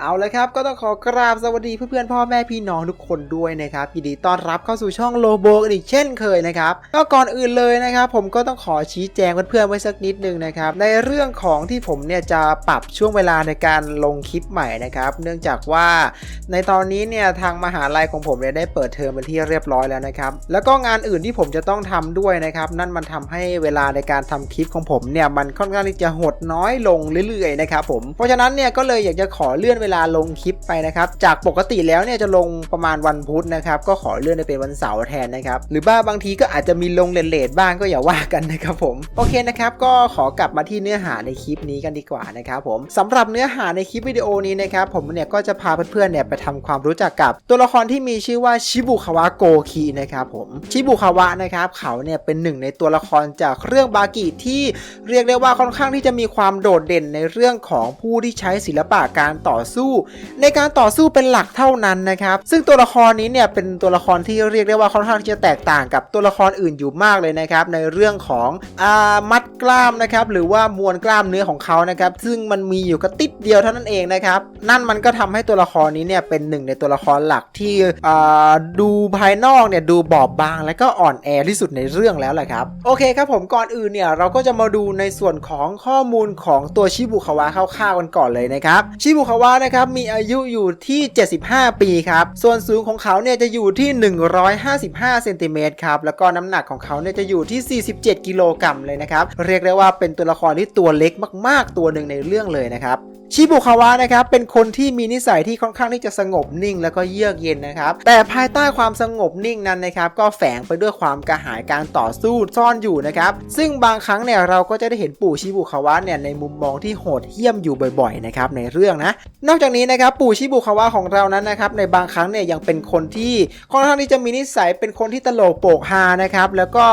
เอาเลยครับก็ต้องขอกราบสวัสดีเพื่อนๆพ่อแม่พี่น้องทุกคนด้วยนะครับยินดีต้อนรับเข้าสู่ช่องโลโบกันอีกเช่นเคยนะครับก็ก่อนอื่นเลยนะครับผมก็ต้องขอชี้แจงเพื่อนๆไว้สักนิดนึงนะครับในเรื่องของที่ผมเนี่ยจะปรับช่วงเวลาในการลงคลิปใหม่นะครับ เนื่องจากว่าในตอนนี้เนี่ยทางมหาลัยของผมเนี่ยได้เปิดเทอมเป็นที่เรียบร้อยแล้วนะครับแล้วก็งานอื่นที่ผมจะต้องทำด้วยนะครับนั่นมันทำให้เวลาในการทำคลิปของผมเนี่ยมันค่อนข้างที่จะหดน้อยลงเรื่อยๆนะครับผมเพราะฉะนั้นเนี่ยก็เลยอยากจะขอเลื่อนเวลาลงคลิปไปนะครับ จากปกติแล้วเนี่ยจะลงประมาณวันพุธนะครับ ก็ขอเลื่อนไปเป็นวันเสาร์แทนนะครับ หรือบ้าบางทีก็อาจจะมีลงเลทๆบ้างก็อย่าว่ากันนะครับผม โอเคนะครับ ก็ขอกลับมาที่เนื้อหาในคลิปนี้กันดีกว่านะครับผมสำหรับเนื้อหาในคลิปวิดีโอนี้นะครับผมเนี่ยก็จะพาเพื่อนๆเนี่ยไปทำความรู้จักกับ ตัวละครที่มีชื่อว่าชิบุคาวะโกคีนะครับผมชิบุคาวะนะครับเขาเนี่ยเป็นหนึ่งในตัวละครจากเรื่องบากิที่เรียกได้ว่าค่อนข้างที่จะมีความโดดเด่นในเรื่องของผู้ที่ใช้ศิลปะการต่อสู้ ในการต่อสู้เป็นหลักเท่านั้นนะครับ ซึ่งตัวละครนี้เนี่ยเป็นตัวละครที่เรียกได้ว่าค่อนข้างที่จะแตกต่างกับตัวละครอื่นอยู่มากเลยนะครับ ในเรื่องของอามัดกล้ามนะครับหรือว่ามวลกล้ามเนื้อของเขานะครับ ซึ่งมันมีอยู่กระติดเดียวเท่านั้นเองนะครับ นั่นมันก็ทำให้ตัวละครนี้เนี่ยเป็นหนึ่งในตัวละครหลักที่อ่าดูภายนอกเนี่ยดูบอบบาง และก็อ่อนแอที่สุดในเรื่องแล้วแหละครับโอเคครับผมก่อนอื่นเนี่ยเราก็จะมาดูในส่วนของข้อมูลของตัวชิบุคาวะคร่าวๆกันก่อนเลยนะครับชิบุคาวะนะครับมีอายุอยู่ที่ 75 ปีครับ ส่วนสูงของเขาเนี่ยจะอยู่ที่ 155เซนติเมตรครับ แล้วก็น้ำหนักของเขาเนี่ยจะอยู่ที่ 47 กิโลกรัมเลยนะครับ เรียกได้ว่าเป็นตัวละครที่ตัวเล็กมาก ๆ ตัวหนึ่งในเรื่องเลยนะครับ ชิบุคาวะนะครับเป็นคนที่มีนิสัยที่ค่อนข้างที่จะสงบนิ่ง แล้วก็เยือกเย็นนะครับ แต่ภายใต้ความสงบนิ่งนั้นนะครับ ก็แฝงไปด้วยความกระหายการต่อสู้ซ่อนอยู่นะครับ ซึ่งบางครั้งเนี่ยเราก็จะได้เห็นปู่ชิบุคาวะเนี่ยในมุมมองที่โหดเหี้ยมอยู่บ่อยๆนะครับในเรื่องนะ นอกจากนี้นะครับปู่ชิบุคาวะของเรานั้นนะครับในบางครั้งเนี่ยยังเป็นคนที่ค่อนข้างที่จะมีนิสัยเป็นคนที่ตลกโปกฮานะครับแล้วก็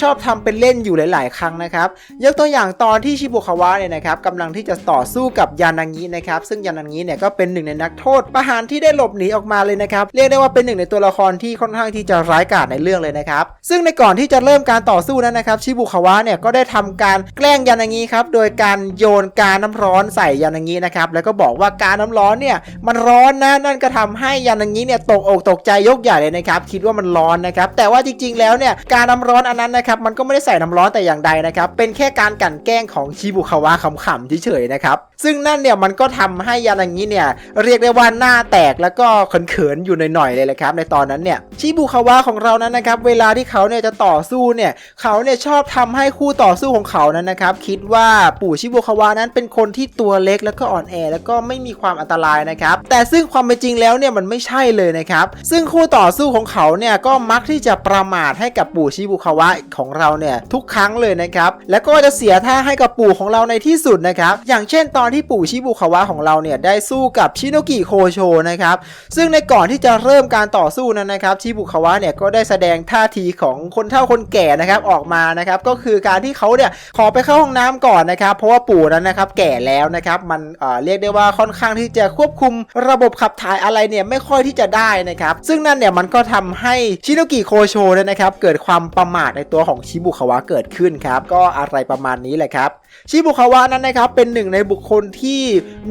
ชอบทำเป็นเล่นอยู่หลาย ๆ ครั้งนะครับ ยกตัวอย่างตอนที่ชิบุคาวะเนี่ยนะครับกำลังที่จะต่อสู้กับยานางินะครับ ซึ่งยานางิเนี่ยก็เป็นหนึ่งในนักโทษประหารที่ได้หลบหนีออกมาเลยนะครับ เรียกได้ว่าเป็นหนึ่งในตัวละครที่ค่อนข้างที่จะร้ายกาจในเรื่องเลยนะครับ ซึ่งในก่อนที่จะเริ่มการต่อสู้นั้นนะครับ ชิบุคาวะเนี่ยก็ได้ทำการแกล้งยานางิครับ โดยการโยนกาน้ำร้อนใส่ยานางินะครับ แล้วก็บอกว่าการน้ำร้อนเนี่ยมันร้อนนะนั่นก็ทำให้ยานางิเนี่ยตกอกตกใจยกใหญ่เลยนะครับ คิดว่ามันร้อนนะครับ แต่ว่าจริง ๆ แล้วเนี่ยการน้ำร้อนอันนั้นนะครับมันก็ไม่ได้ใส่น้ำร้อนแต่อย่างใดนะครับเป็นแค่การกลั่นแกล้งของชิบุคาวะขำๆเฉยๆนะครับซึ่งนั่นเนี่ยมันก็ทำให้ยานางิเนี่ยเรียกได้ว่าหน้าแตกแล้วก็เขินๆอยู่หน่อยๆเลยแหละครับ ในตอนนั้นเนี่ยชิบุคาวะของเรานั้นนะครับเวลาที่เขาเนี่ยจะต่อสู้เนี่ยเขาเนี่ยชอบทำให้คู่ต่อสู้ของเขานั้นนะครับคิดว่าปู่ชิบุคาวะนั้นเป็นคนที่ตัวเล็กแล้วก็อ่อนแอแล้วก็ไม่มีความอันตรายนะครับแต่ซึ่งความเป็นจริงแล้วเนี่ยมันไม่ใช่เลยนะครับซึ่งคู่ต่อสู้ของเขาเนี่ยก็มักที่จะประมาทให้กับปู่ชิบุคาวะของเราเนี่ยทุกครั้งเลยนะครับแล้วก็จะเสียท่าให้กับปู่ของเราในที่สุดนะครับอย่างเช่นตอนที่ปู่ชิบุคาวะของเราเนี่ยได้สู้กับชิโนกิโคโชนะครับซึ่งในก่อนที่จะเริ่มการต่อสู้นั้นนะครับชิบุคาวะเนี่ยก็ได้แสดงท่าทีของคนเฒ่าคนแก่นะครับออกมานะครับก็คือการที่เขาเนี่ยขอไปเข้าห้องน้ำก่อนนะครับเพราะว่าปู่นั้นนะครับแก่แล้วนะครับมันเอ่อเรียกได้ว่าค่อนข้างที่จะควบคุมระบบขับถ่ายอะไรเนี่ยไม่ค่อยที่จะได้นะครับซึ่งนั่นเนี่ยมันก็ทำให้ชิโนกิโคโชเนี่ยนะครับเกิดความประมาทในตัวของชิบุคาวะเกิดขึ้นครับ ก็อะไรประมาณนี้แหละครับ ชิบุคาวะนั้นนะครับเป็นหนึ่งในบุคคลที่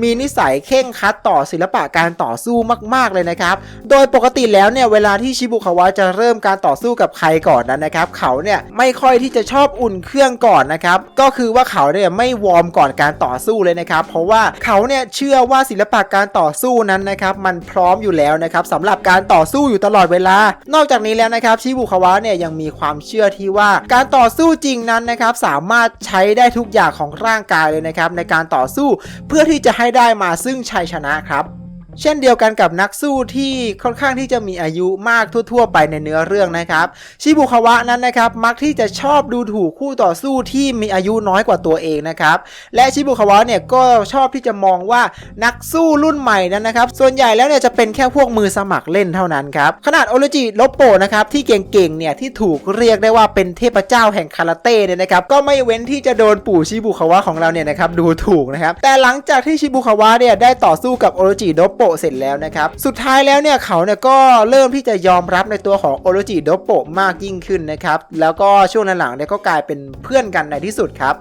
มีนิสัยเข่งคัดต่อศิลปะการต่อสู้มาก ๆ เลยนะครับ โดยปกติแล้วเนี่ยเวลาที่ชิบุคาวะจะเริ่มการต่อสู้กับใครก่อนนั้นนะครับ เขาเนี่ยไม่ค่อยที่จะชอบอุ่นเครื่องก่อนนะครับ ก็คือว่าเขาเนี่ยไม่วอร์มก่อนการต่อสู้เลยนะครับ เพราะว่าเขาเนี่ยเชื่อว่าศิลปะการต่อสู้นั้นนะครับ มันพร้อมอยู่แล้วนะครับสำหรับการต่อสู้อยู่ตลอดเวลา นอกจากนี้แล้วนะครับชิบุคาวะเนี่ยยังมีความเชื่อที่ว่าการต่อสู้จริงนั้นนะครับสามารถใช้ได้ทุกอย่างของร่างกายเลยนะครับในการต่อสู้เพื่อที่จะให้ได้มาซึ่งชัยชนะครับ เช่นเดียวกันกับนักสู้ที่ค่อนข้างที่จะมีอายุมากทั่ว ๆ ไปในเนื้อเรื่องนะครับ ชิบุคาวะนั้นนะครับมักที่จะชอบดูถูกคู่ต่อสู้ที่มีอายุน้อยกว่าตัวเองนะครับ และชิบุคาวะเนี่ยก็ชอบที่จะมองว่านักสู้รุ่นใหม่นั้นนะครับ ส่วนใหญ่แล้วเนี่ยจะเป็นแค่พวกมือสมัครเล่นเท่านั้นครับ ขนาดโอโรจิโลโปนะครับที่เก่งๆเนี่ยที่ถูกเรียกได้ว่าเป็นเทพเจ้าแห่งคาราเต้เนี่ยนะครับก็ไม่เว้นที่จะโดนปู่ชิบุคาวะของเราเนี่ยนะครับดูถูกนะครับแต่หลังจากที่ชิบุคาวะเนี่ยได้ต่อสู้กับโอโรจิโลโปเสร็จแล้วนะครับ สุดท้ายแล้วเนี่ยเขาเนี่ยก็เริ่มที่จะยอมรับในตัวของโอโรจิโดโปะมากยิ่งขึ้นนะครับ แล้วก็ช่วงหลังๆเนี่ยก็กลายเป็นเพื่อนกันในที่สุดครับ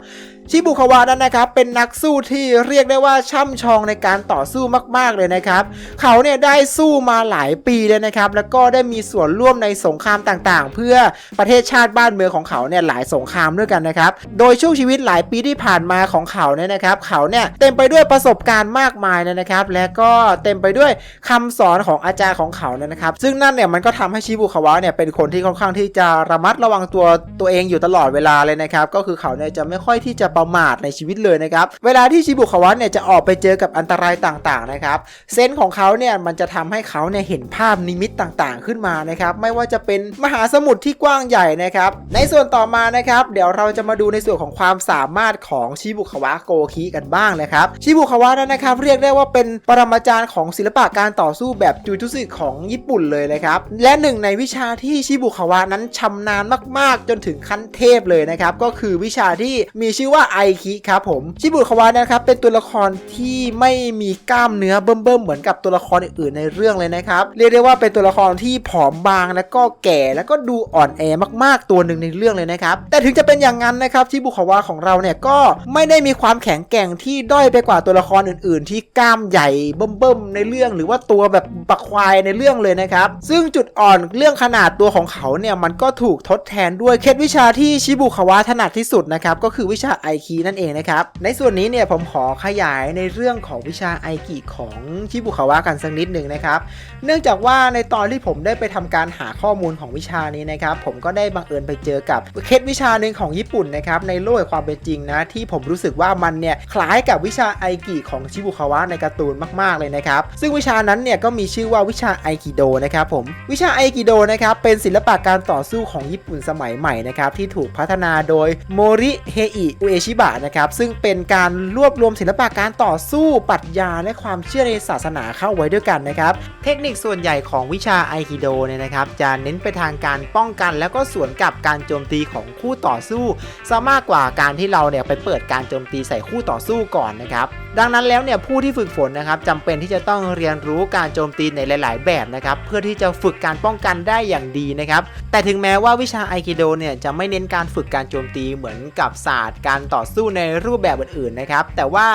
ชิบุคาวะนั้นนะครับเป็นนักสู้ที่เรียกได้ว่าช่ำชองในการต่อสู้มาก ๆเลยนะครับ เขาเนี่ยได้สู้มาหลายปีเลยนะครับ แล้วก็ได้มีส่วนร่วมในสงครามต่างๆ เพื่อประเทศชาติบ้านเมืองของเขาเนี่ยหลายสงครามด้วยกันนะครับ โดยช่วงชีวิตหลายปีที่ผ่านมาของเขาเนี่ยนะครับ เขาเนี่ยเต็มไปด้วยประสบการณ์มากมายเลยนะครับ และก็เต็มไปด้วยคำสอนของอาจารย์ของเขาเนี่ยนะครับ ซึ่งนั่นเนี่ยมันก็ทำให้ชิบุคาวะเนี่ยเป็นคนที่ค่อนข้างที่จะระมัดระวังตัวตัวเองอยู่ตลอดเวลาเลยนะครับ ก็คือเขาเนี่ยจะไม่ค่อยที่จะประมาทในชีวิตเลยนะครับ เวลาที่ชิบุคาวะเนี่ยจะออกไปเจอกับอันตรายต่างๆนะครับเซนส์ของเขาเนี่ยมันจะทำให้เขาเนี่ยเห็นภาพนิมิตต่างๆ ขึ้นมานะครับไม่ว่าจะเป็นมหาสมุทรที่กว้างใหญ่นะครับในส่วนต่อมานะครับเดี๋ยวเราจะมาดูในส่วนของความสามารถของชิบุคาวะโกคิกันบ้างนะครับชิบุคาวะนั้นนะครับเรียกได้ว่าเป็นปรมาจารย์ของศิลปะการต่อสู้แบบจูจุสึของญี่ปุ่นเลยนะครับและหนึ่งในวิชาที่ชิบุคาวะนั้นชำนาญมากๆ จนถึงขั้นเทพเลยนะครับก็คือวิชาที่มีชื่อว่าไอคิครับผม ชิบุคาวะนะครับเป็นตัวละครที่ไม่มีกล้ามเนื้อเบิ่มๆเหมือนกับตัวละครอื่นๆในเรื่องเลยนะครับ เรียกได้ว่าเป็นตัวละครที่ผอมบางแล้วก็แก่แล้วก็ดูอ่อนแอมากๆตัวหนึ่งในเรื่องเลยนะครับ แต่ถึงจะเป็นอย่างนั้นนะครับชิบุคาวะของเราเนี่ยก็ไม่ได้มีความแข็งแกร่งที่ด้อยไปกว่าตัวละครอื่น ๆ ที่กล้ามใหญ่เบิ่มๆในเรื่อง หรือว่าตัวแบบบักควายในเรื่องเลยนะครับซึ่งจุดอ่อนเรื่องขนาดตัวของเขาเนี่ยมันก็ถูกทดแทนด้วยเคล็ดวิชาที่ชิบุคาวะถนัดที่สุดนะครับก็คือวิชาไอคีนั่นเองนะครับ ในส่วนนี้เนี่ยผมขอขยายในเรื่องของวิชาไอกิของชิบุคาวะกันสักนิดหนึ่งนะครับ เนื่องจากว่าในตอนที่ผมได้ไปทำการหาข้อมูลของวิชานี้นะครับ ผมก็ได้บังเอิญไปเจอกับเคล็ดวิชาหนึ่งของญี่ปุ่นนะครับในโลกความเป็นจริงนะที่ผมรู้สึกว่ามันเนี่ยคล้ายกับวิชาไอกิของชิบุคาวะในการ์ตูนมาก ๆเลยนะครับ ซึ่งวิชานั้นเนี่ยก็มีชื่อว่าวิชาไอกิโดนะครับผมวิชาไอกิโดนะครับเป็นศิลปะการต่อสู้ของญี่ปุ่นสมัยใหม่นะครับที่ถูกพัฒนาโดยโมริเฮอิอุเอชิบะนะครับซึ่งเป็นการรวบรวมศิลปะการต่อสู้ปรัชญาและความเชื่อในศาสนาเข้าไว้ด้วยกันนะครับเทคนิคส่วนใหญ่ของวิชาไอคิโดเนี่ยนะครับจะเน้นไปทางการป้องกัน แล้วก็สวนกับการโจมตีของคู่ต่อสู้ซะมากกว่าการที่เราเนี่ยไปเปิดการโจมตีใส่คู่ต่อสู้ก่อนนะครับดังนั้นแล้วเนี่ยผู้ที่ฝึกฝนนะครับจำเป็นที่จะต้องเรียนรู้การโจมตีในหลาย ๆ แบบนะครับเพื่อที่จะฝึกการป้องกันได้อย่างดีนะครับแต่ถึงแม้ว่าวิชาไอคิโดเนี่ยจะไม่เน้นการฝึกการโจมตีเหมือนกับศาสตร์การต่อสู้ในรูปแบบอื่น ๆ นะครับแต่ว่า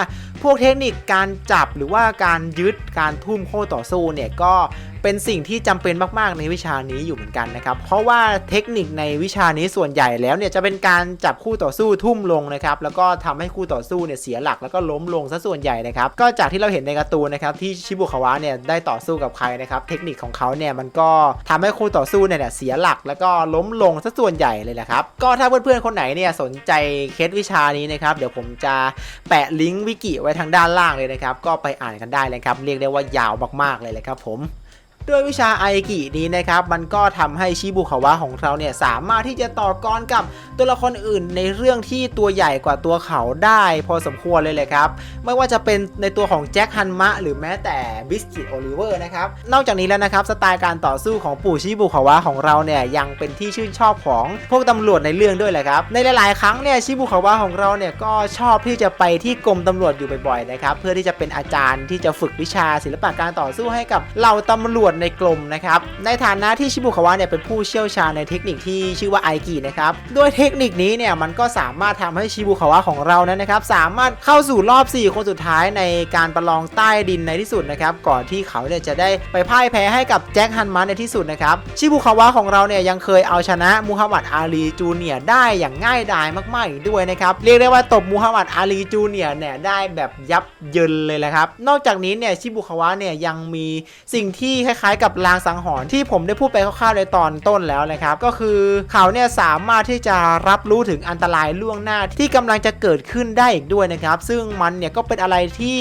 พวกเทคนิคการจับหรือว่าการยึดการทุ่มโค้ต่อสู้เนี่ยก็ เป็นสิ่งที่จำเป็นมากๆ ในวิชานี้อยู่เหมือนกันนะครับ เพราะว่าเทคนิคในวิชานี้ส่วนใหญ่แล้วเนี่ยจะเป็นการจับคู่ต่อสู้ทุ่มลงนะครับ แล้วก็ทำให้คู่ต่อสู้เนี่ยเสียหลักแล้วก็ล้มลงซะส่วนใหญ่นะครับ ก็จากที่เราเห็นในการ์ตูนนะครับที่ชิบุคาวะเนี่ยได้ต่อสู้กับใครนะครับ เทคนิคของเขาเนี่ยมันก็ทำให้คู่ต่อสู้เนี่ยเสียหลักแล้วก็ล้มลงซะส่วนใหญ่เลยแหละครับ ก็ถ้าเพื่อนๆคนไหนเนี่ยสนใจเคล็ดวิชานี้นะครับเดี๋ยวผมจะแปะลิงก์วิกิไว้ทางด้านล่างเลยนะครับก็ไปอ่านกันได้เลยครับเรียกได้ว่ายาวมากๆเลยเลยครับผม ด้วยวิชาไอกินี้นะครับ มันก็ทำให้ชิบุคาวะของเราเนี่ยสามารถที่จะต่อกรกับตัวละครอื่นในเรื่องที่ตัวใหญ่กว่าตัวเขาได้พอสมควรเลยเลยครับ ไม่ว่าจะเป็นในตัวของแจ็คฮันมะหรือแม้แต่บิสกิตโอลิเวอร์นะครับ นอกจากนี้แล้วนะครับสไตล์การต่อสู้ของปู่ชิบุคาวะของเราเนี่ยยังเป็นที่ชื่นชอบของพวกตำรวจในเรื่องด้วยแหละครับ ในหลาย ๆ ครั้งเนี่ยชิบุคาวะของเราเนี่ยก็ชอบที่จะไปที่กรมตำรวจอยู่บ่อย ๆ นะครับ เพื่อที่จะเป็นอาจารย์ที่จะฝึกวิชาศิลปะการต่อสู้ให้กับเหล่าตำรวจในกรมนะครับ ในฐานะที่ชิบุคาวะเนี่ยเป็นผู้เชี่ยวชาญในเทคนิคที่ชื่อว่าไอกินะครับด้วยเทคนิคนี้เนี่ยมันก็สามารถทำให้ชิบุคาวะของเรานั้นนะครับสามารถเข้าสู่รอบ 4 คนสุดท้ายในการประลองใต้ดินในที่สุดนะครับก่อนที่เขาเนี่ยจะได้ไปพ่ายแพ้ให้กับแจ็คฮันมันในที่สุดนะครับชิบุคาวะของเราเนี่ยยังเคยเอาชนะมูฮัมหมัดอาลีจูเนียได้อย่างง่ายดายมากๆอีกด้วยนะครับเรียกได้ว่าตบมูฮัมหมัดอาลีจูเนียเนี่ยได้แบบยับเยินเลยแหละครับนอกจากนี้เนี่ยชิบุคาวะเนี่ยยังมีสิ่งที่คล้ายๆ กับลางสังหรณ์ที่ผมได้พูดไปคร่าวๆในตอนต้นแล้วนะครับก็คือเขาเนี่ยสามารถที่จะรับรู้ถึงอันตรายล่วงหน้าที่กำลังจะเกิดขึ้นได้อีกด้วยนะครับ ซึ่งมันเนี่ยก็เป็นอะไรที่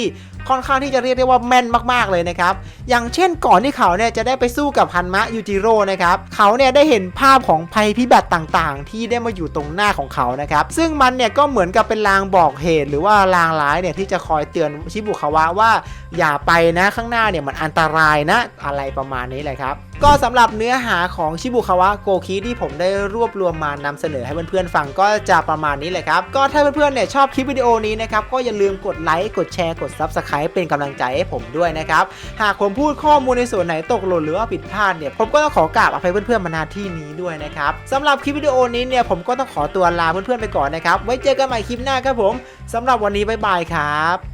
ค่อนข้างที่จะเรียกได้ว่าแม่นมากๆเลยนะครับ อย่างเช่นก่อนที่เขาเนี่ยจะได้ไปสู้กับฮันมะยูจิโร่นะครับ เขาเนี่ยได้เห็นภาพของภัยพิบัติต่างๆ ที่ได้มาอยู่ตรงหน้าของเขานะครับ ซึ่งมันเนี่ยก็เหมือนกับเป็นลางบอกเหตุ หรือว่าลางร้ายเนี่ยที่จะคอยเตือนชิบุคาวะว่า อย่าไปนะข้างหน้าเนี่ยมันอันตรายนะอะไรประมาณนี้เลยครับ ก็สำหรับเนื้อหาของชิบุคาวะโกคิที่ผมได้รวบรวมมานำเสนอให้เพื่อนๆฟังก็จะประมาณนี้เลยครับ ก็ถ้าเพื่อนๆเนี่ยชอบคลิปวิดีโอนี้นะครับก็อย่าลืมกดไลค์กดแชร์กด Subscribe เป็นกำลังใจให้ผมด้วยนะครับ หากผมพูดข้อมูลในส่วนไหนตกหล่นหรือว่าผิดพลาดเนี่ยผมก็ต้องขอกราบอภัยเพื่อนๆมาณที่นี้ด้วยนะครับสำหรับคลิปวิดีโอนี้เนี่ยผมก็ต้องขอตัวลาเพื่อนๆไปก่อนนะครับไว้เจอกันใหม่คลิปหน้าครับผมสำหรับวันนี้บ๊ายบายครับ